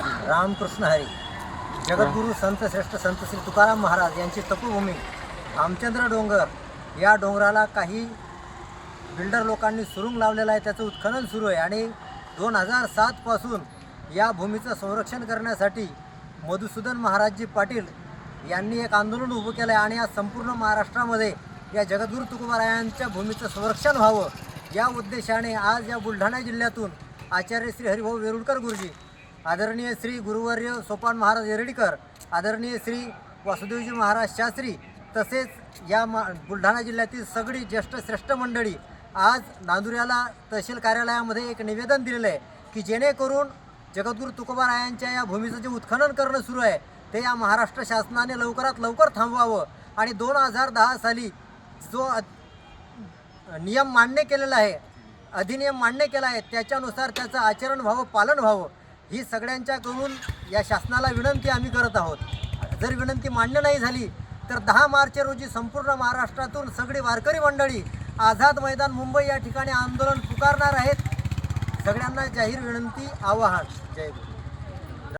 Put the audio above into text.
रामकृष्ण हरी जगद्गुरू संत श्रेष्ठ संत श्री तुकाराम महाराज यांची तपोभूमी रामचंद्र डोंगर. या डोंगराला काही बिल्डर लोकांनी सुरुंग लावलेलं आहे त्याचं उत्खनन सुरू आहे आणि दोन हजार सातपासून या भूमीचं संरक्षण करण्यासाठी मधुसूदन महाराजजी पाटील यांनी एक आंदोलन उभं केलं आहे आणि आज संपूर्ण महाराष्ट्रामध्ये या जगद्गुरू तुकोबारायांच्या भूमीचं संरक्षण व्हावं या उद्देशाने आज या बुलढाणा जिल्ह्यातून आचार्य श्री हरिभाऊ वेरुळकर गुरुजी आदरणीय श्री गुरुवर्य सोपान महाराज येरडीकर आदरणीय श्री वासुदेवजी महाराज शास्त्री तसेच या मा बुलढाणा जिल्ह्यातील सगळी ज्येष्ठ श्रेष्ठ मंडळी आज नांदुऱ्याला तहसील कार्यालयामध्ये एक निवेदन दिलेलं आहे की जेणेकरून जगद्गुरू तुकोबारायांच्या या भूमीचं जे उत्खनन करणं सुरू आहे ते या महाराष्ट्र शासनाने लवकरात लवकर थांबवावं. आणि दोन हजार दहा साली जो नियम मान्य केलेला आहे अधिनियम मान्य केला आहे त्याच्यानुसार त्याचं आचरण व्हावं पालन व्हावं. ही सगळ्यांच्याकडून या शासनाला विनंती आम्ही करत आहोत. जर विनंती मान्य नाही झाली तर दहा मार्च रोजी संपूर्ण महाराष्ट्रातून सगळी वारकरी मंडळी आझाद मैदान मुंबई या ठिकाणी आंदोलन पुकारणार आहेत. सगळ्यांना जाहीर विनंती आवाहन. जय गुरु.